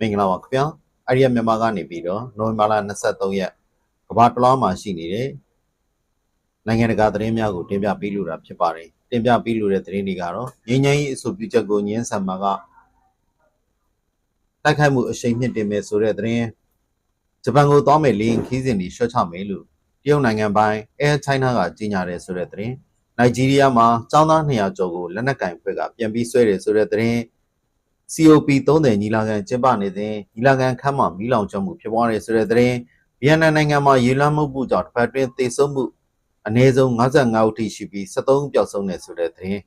မင်္ဂလာပါခင်ဗျာအရိယမြန်မာကနေပြီးတော့နိုဝင်ဘာလ23ရက်ကမ္ဘာတလွှားမှာရှိနေတဲ့နိုင်ငံတကာသတင်းများကိုတင်ပြပေးလိုတာဖြစ်ပါတယ်တင်ပြပေးလိုတဲ့သတင်းတွေကတော့ငင်းငင်းကြီးအဆိုပြုချက်ကိုညင်းဆန်မှာကတိုက်ခိုက်မှုအရှိန်မြင့်တင်မယ်ဆိုတဲ့သတင်းဂျပန်ကိုသွားမယ်လေရင်ခီးစဉ်တွေရှော့ချမယ်လို့တရုတ်နိုင်ငံပိုင်း Air China ကကြေညာတယ်ဆိုတဲ့သတင်းနိုင်ဂျီးရီးယားမှာចောင်းသား200ကျော်ကိုလက်နက်ကင်ဖွဲ့ကပြန်ပြီးဆွဲတယ်ဆိုတဲ့သတင်း COP 30ညီလာခံကျင်းပနေစဉ်ညီလာခံခန်းမှာမီးလောင်ကျွမ်းမှုဖြစ်ပွားတဲ့ဆိုတဲ့သတင်းဗီယက်နမ်နိုင်ငံမှာရေလွှမ်းမှုမှုကြောင့်တစ်ပတ်တွင်းသေဆုံးမှုအနည်းဆုံး55ဦးထိရှိပြီး73ဦးပျောက်ဆုံးတယ်ဆိုတဲ့သတင်း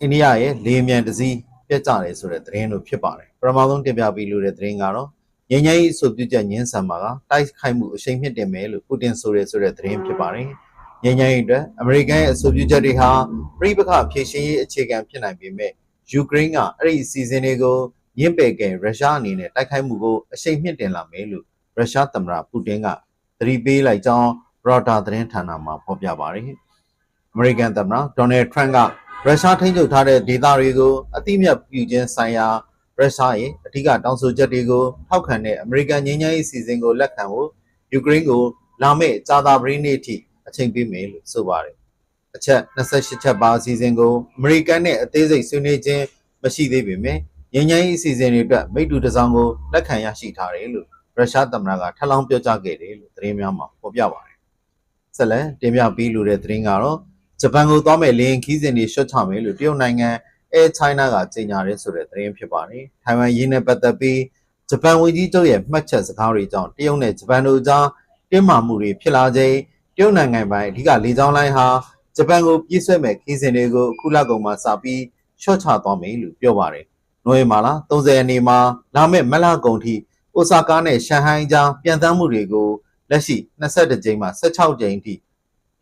အိန္ဒိယရဲ့လေယာဉ်မြန်တစ်စီးပြတ်ကျတယ်ဆိုတဲ့သတင်းတို့ဖြစ်ပါတယ်ပထမဆုံးတင်ပြပေးလိုတဲ့သတင်းကတော့ငញ្ញကြီးအဆိုပြုချက်ညင်းဆန်မှာကတိုက်ခိုက်မှုအရှိန်မြင့်တင်မယ်လို့ပူတင်ဆိုရဲဆိုတဲ့သတင်းဖြစ်ပါတယ်ငញ្ញကြီးအတွက်အမေရိကန်ရဲ့အဆိုပြုချက်တွေဟာပြိပခဖြည့်ရှင်ရေးအခြေခံဖြစ်နိုင်ပေမဲ့ ယူကရိန်းကအဲ့ဒီအစီအစဉ်တွေကိုညှင့်ပယ်ခဲ့ရုရှားအနေနဲ့တိုက်ခိုက်မှုကိုအရှိန်မြင့်တင်လာမယ်လို့ရုရှားသမ္မတပူတင်ကသတိပေးလိုက်ကြောင်းရော့တာသတင်းဌာနမှဖော်ပြပါတယ်။အမေရိကန်သမ္မတဒေါ်နယ်ထရန့်ကရုရှားထိန်းချုပ်ထားတဲ့ဒေသတွေကိုအတိအမြတ်ပြုခြင်းဆိုင်ရာရုရှားရဲ့အထူးတောင်းဆိုချက်တွေကိုထောက်ခံတဲ့အမေရိကန်ငြိမ်းချမ်းရေးစီစဉ်ကိုလက်ခံဖို့ယူကရိန်းကိုလာမယ့်ကြာသပတေးနေ့ထိအချိန်ပေးမယ်လို့ဆိုပါတယ်။ အချက်28ချက်ပါအစီအစဉ်ကိုအမေရိကန်နဲ့အသေးစိတ်ဆွေးနွေးခြင်းမရှိသေးပေမဲ့ငြိမ်းချမ်းရေးအစီအစဉ်တွေအတွက်မိတ္တူတစောင်းကိုလက်ခံရရှိထားတယ်လို့ရုရှားသမ္မတကထပ်လောင်းပြောကြားခဲ့တယ်လို့သတင်းများမှာဖော်ပြပါတယ်။ဆက်လက်တင်ပြပေးလိုတဲ့သတင်းကတော့ဂျပန်ကိုသွားမဲ့လေယာဉ်ခီးစဉ်တွေရှော့ချမယ်လို့တရုတ်နိုင်ငံ Air China ကကြေညာတယ်ဆိုတဲ့သတင်းဖြစ်ပါတယ်။ထိုင်ဝမ်ရင်းနဲ့ပတ်သက်ပြီးဂျပန်ဝန်ကြီးချုပ်ရဲ့မှတ်ချက်စကားတွေကြောင့်တရုတ်နဲ့ဂျပန်တို့ကြားတင်းမာမှုတွေဖြစ်လာချိန်တရုတ်နိုင်ငံပိုင်းအဓိကလေကြောင်းလိုင်းဟာ ဂျပန်ကိုပြည့်စွက်မဲ့ခီးစဉ်တွေကိုအခုလကုန်မှာစပြီးရှော့ချသွားမယ်လို့ပြောပါတယ်။နိုဝင်ဘာလ30ရက်နေ့မှာလာမယ့်မလကုန်ထိအိုဆာကာနဲ့ရှန်ဟိုင်းကြားပြန်တမ်းမှုတွေကိုလက်ရှိ22ကြိမ်မှ16ကြိမ်ထိ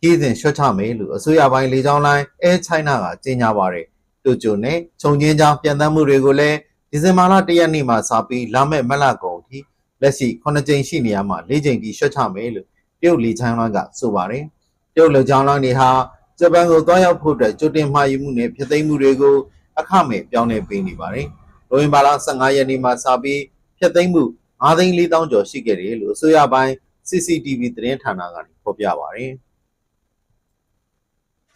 ခီးစဉ်ရှော့ချမယ်လို့အစိုးရပိုင်းလေကြောင်းလိုင်း Air China ကကြေညာပါတယ်။တိုကျိုနဲ့ခြုံချင်းကြားပြန်တမ်းမှုတွေကိုလည်းဒီဇင်ဘာလ1ရက်နေ့မှာစပြီးလာမယ့်မလကုန်ထိလက်ရှိ9ကြိမ်ရှိနေရမှာ4ကြိမ်ထိရှော့ချမယ်လို့တရုတ်လေကြောင်းလိုင်းကဆိုပါတယ်။တရုတ်လေကြောင်းလိုင်းတွေဟာ ဂျပန်ကိုတွားရောက်ဖို့အတွက်ကြိုတင်မှာယူမှုနဲ့ဖြစ်သိမ်းမှုတွေကိုအခမဲ့ပြောင်းလဲပေးနေပါတယ်။နိုဝင်ဘာလ15ရက်နေ့မှာစပြီးဖြစ်သိမ်းမှု9သိန်း4000ကျော်ရှိခဲ့တယ်လို့အစိုးရပိုင်း CCTV သတင်းဌာနကနေဖော်ပြပါတယ်။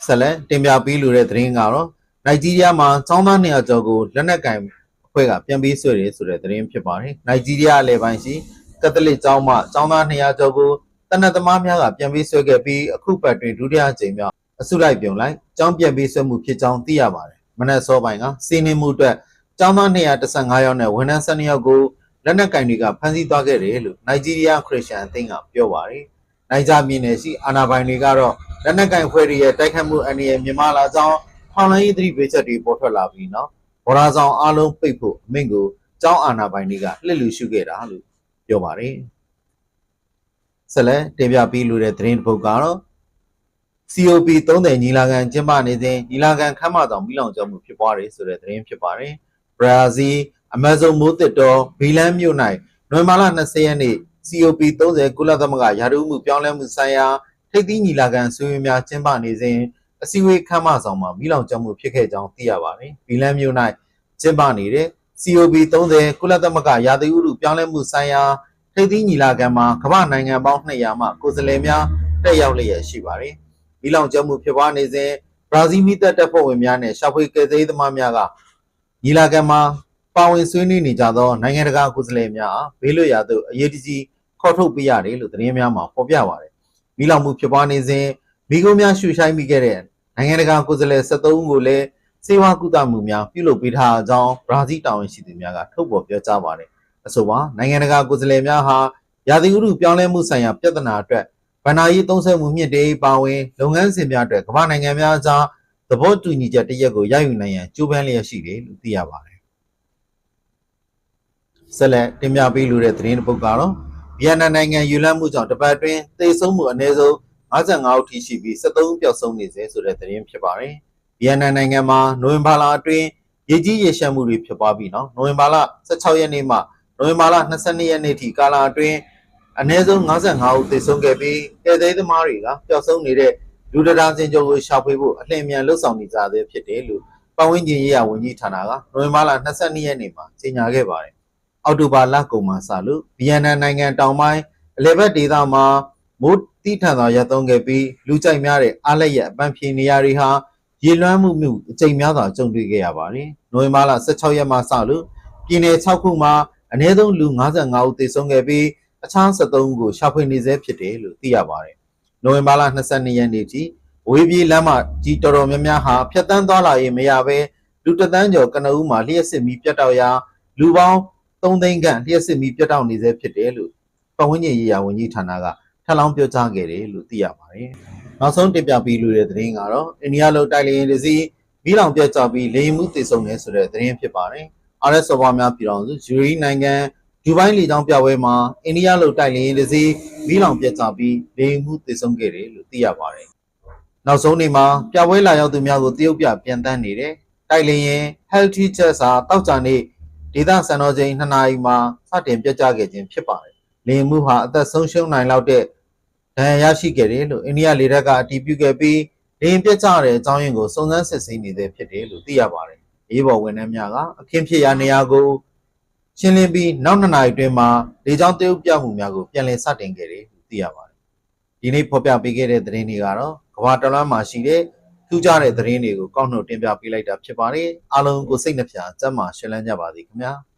ဆက်လက်တင်ပြပေးလိုတဲ့သတင်းကတော့နိုင်ဂျီးရီးယားမှာចောင်းသားနေရာကျော်ကိုလက်နက်ကင်အဖွဲ့ကပြန်ပြီးဆွဲတယ်ဆိုတဲ့သတင်းဖြစ်ပါတယ်။နိုင်ဂျီးရီးယားအလဲပိုင်းရှိကက်သလစ်ကျောင်းမှចောင်းသား200ကျော်ကိုတနက်သမားများကပြန်ပြီးဆွဲခဲ့ပြီးအခုပတ်တွင်ဒုတိယကြိမ်မြောက် အစုလိုက်ပြုံလိုက်ကျောင်းပြန်ပြီးဆွဲမှုဖြစ်ကြောင်းသိရပါတယ်။မနက်စောပိုင်းကစီးနှင်းမှုအတွက်ကျောင်းသား215ယောက်နဲ့ဝန်ထမ်း12ယောက်ကိုလက်နက်ကင်တွေကဖမ်းဆီးသွားခဲ့တယ်လို့နိုင်ဂျီးရီးယားခရစ်ယာန်အသင်းကပြောပါတယ်။နိုင်ဂျာပြည်နယ်ရှိအာဏာပိုင်တွေကတော့လက်နက်ကင်ဖွဲ့ရဲ့တိုက်ခတ်မှုအန္တရာယ်မြင့်မားလာကြောင်းထောင်လိုင်းရေးသတိပေးချက်တွေပေါ်ထွက်လာပြီးနောက်ဘော်ရာဆောင်အားလုံးပိတ်ဖို့အမိန့်ကိုကျောင်းအာဏာပိုင်တွေကလှစ်လူရှုခဲ့တာလို့ပြောပါတယ်။ဆက်လက်တင်ပြပေးလိုတဲ့သတင်းတစ်ပုဒ်ကတော့ COP 30ညီလာခံကျင်းပနေစဉ်ညီလာခံခမ်းမဆောင်မိလောင်ကျော်မှုဖြစ်ပွားတယ်ဆိုတဲ့သတင်းဖြစ်ပါတယ်။ဘရာဇီးအမေဇုန်မိုးတစ်တော်ဘီလန်မြို့၌နိုဝင်ဘာလ20ရက်နေ့ COP 30ကုလသမဂ္ဂရာထူးမှုပြောင်းလဲမှုဆိုင်ရာထိပ်သီးညီလာခံဆွေးနွေးများကျင်းပနေစဉ်အစည်းအဝေးခမ်းမဆောင်မှာမိလောင်ကျော်မှုဖြစ်ခဲ့ကြောင်းသိရပါတယ်။ဘီလန်မြို့၌ကျင်းပနေတဲ့ COP 30ကုလသမဂ္ဂရာသီဥတုပြောင်းလဲမှုဆိုင်ရာထိပ်သီးညီလာခံမှာကမ္ဘာနိုင်ငံပေါင်း200မှကိုယ်စားလှယ်များတက်ရောက်လျက်ရှိပါတယ်။ မိလောင်ကျမှုဖြစ်ပွားနေစဉ်ဘရာဇီးမီတပ်တပ်ဖွဲ့ဝင်များနဲ့ရှာဖွေကယ်ဆယ်ရေးသမားများကညီလာခံမှာပါဝင်ဆွေးနွေးနေကြသောနိုင်ငံတကာကိုယ်စားလှယ်များအားဘေးလွတ်ရာသို့အရေးတကြီးခေါ်ထုတ်ပေးရတယ်လို့သတင်းများမှာဖော်ပြပါတယ်။မိလောင်မှုဖြစ်ပွားနေစဉ်မိခိုးများရှူရှိုင်းမိခဲ့တဲ့နိုင်ငံတကာကိုယ်စားလှယ်73ဦးကိုလည်းစေဝါကုသမှုများပြုလုပ်ပေးထားကြောင်းဘရာဇီးတာဝန်ရှိသူများကထုတ်ဖော်ပြောကြားပါတယ်။အဆိုပါနိုင်ငံတကာကိုယ်စားလှယ်များဟာရာသီဥတုပြောင်းလဲမှုဆိုင်ရာပြဿနာအတွက် ဗဏ္ဍာရေးသုံးစွဲမှုမြင့်တေးပါဝင်လုပ်ငန်းစဉ်များအတွက်ကမ္ဘာနိုင်ငံများကြားသဘောတူညီချက်တရက်ကိုရယူနိုင်ရန်ကြိုးပမ်းလျက်ရှိတယ်လို့သိရပါတယ်။ဆက်လက်တင်ပြပေးလိုတဲ့သတင်းတစ်ပုဒ်ကတော့ဗီယက်နမ်နိုင်ငံယူလတ်မှုကြောင့်တပတ်အတွင်းသေဆုံးမှုအနည်းဆုံး55ဦးထိရှိပြီး73ပျောက်ဆုံးနေစေဆိုတဲ့သတင်းဖြစ်ပါတယ်။ဗီယက်နမ်နိုင်ငံမှာနိုဝင်ဘာလအတွင်းရေကြီးရေရှမ်းမှုတွေဖြစ်ပွားပြီးနော်နိုဝင်ဘာလ16ရက်နေ့မှနိုဝင်ဘာလ22ရက်နေ့ထိကာလအတွင်း အနည်းဆုံး55ဦးသေဆုံးခဲ့ပြီးကယ်ဆယ်ရေးသမားတွေကပျောက်ဆုံးနေတဲ့လူတရာစင်ကျော်ကိုရှာဖွေဖို့အလင်းမြန်လှုပ်ဆောင်နေကြဆဲဖြစ်တယ်လို့ပတ်ဝန်းကျင်ရေးရာဝန်ကြီးဌာနကနိုဝင်ဘာလ22ရက်နေ့မှာကြေညာခဲ့ပါတယ်အော်တိုဘာလကုန်မှာစလို့ဗီယက်နမ်နိုင်ငံတောင်ပိုင်းအလယ်ဘက်ဒေသမှာမိုးတိထန်စွာရပ်သုံးခဲ့ပြီးလူကြိုက်များတဲ့အားလက်ရက်အပန်းဖြေနေရာတွေဟာရေလွှမ်းမှုမှုအကြိမ်များစွာကြုံတွေ့ခဲ့ရပါတယ်။နိုဝင်ဘာလ16ရက်မှာစလို့ပြည်내6ခုမှာအနည်းဆုံးလူ55ဦးသေဆုံးခဲ့ပြီး အခြား73ဦးကိုရှာဖွေနေဆဲဖြစ်တယ်လို့သိရပါတယ်။နိုဝင်ဘာလ22ရက်နေ့ထိဝေးပြေးလမ်းမကြီးတော်တော်များများဟာဖျက်ဆီးသွားလာရေးမရဘဲလူတသန်းကျော်ကနအူးမှာလျှက်စစ်မီပြတ်တောက်ရာလူပေါင်း3သိန်းခန့်လျှက်စစ်မီပြတ်တောက်နေဆဲဖြစ်တယ်လို့ပတ်ဝန်းကျင်ရေးရာဝန်ကြီးဌာနကထပ်လောင်းပြောကြားခဲ့တယ်လို့သိရပါတယ်။နောက်ဆုံးတင်ပြပေးလိုတဲ့သတင်းကတော့အိန္ဒိယလိုတိုက်လေရင်တစ်စီးမိလောင်ပြတ်ကျပြီးလေရင်မှုတည်ဆုံနေဆိုတဲ့သတင်းဖြစ်ပါတယ်။ RS ဆော်ဘာများပြည်တော်စုယူရီနိုင်ငံ ဒူဘိုင်းလေကြောင်းပြပွဲမှာအိန္ဒိယလိုတိုက်လေရင်တစ်စီးမိလောင်ပြတ်ကျပြီးလေရင်မှုတည်ဆုံခဲ့တယ်လို့သိရပါတယ်။နောက်ဆုံးနေ့မှာပြပွဲလာရောက်သူများကိုတရုတ်ပြပြန်တန်းနေတယ်။တိုက်လေရင် Healthy Jet စာတောက်ကြနေ့ဒေသစံတော်ချိန်2နာရီမှာစတင်ပြတ်ကျခဲ့ခြင်းဖြစ်ပါတယ်။လေရင်မှုဟာအသက်ဆုံးရှုံးနိုင်လောက်တဲ့ဒဏ်ရာရရှိခဲ့တယ်လို့အိန္ဒိယလေတပ်ကအတည်ပြုခဲ့ပြီးလေရင်ပြတ်ကျတဲ့အကြောင်းရင်းကိုစုံစမ်းစစ်ဆေးနေသေးဖြစ်တယ်လို့သိရပါတယ်။ရေးပေါ်ဝန်ထမ်းများကအခင်းဖြစ်ရာနေရာကို ရှင်းလင်းပြီးနောက်2နာရီအတွင်းမှာလေကြောင်းတရုတ်ပြမှုများကိုပြန်လည်စတင်ခဲ့တယ်လို့သိရပါတယ်။ဒီနေ့ဖော်ပြပေးခဲ့တဲ့သတင်းတွေကတော့ကမ္ဘာတလွှားမှာရှိတဲ့ထူးခြားတဲ့သတင်းတွေကိုကောက်နှုတ်တင်ပြပေးလိုက်တာဖြစ်ပါတယ်။အားလုံးကိုစိတ်နှပြစမ်းမရှင်းလန်းကြပါစေခင်ဗျာ။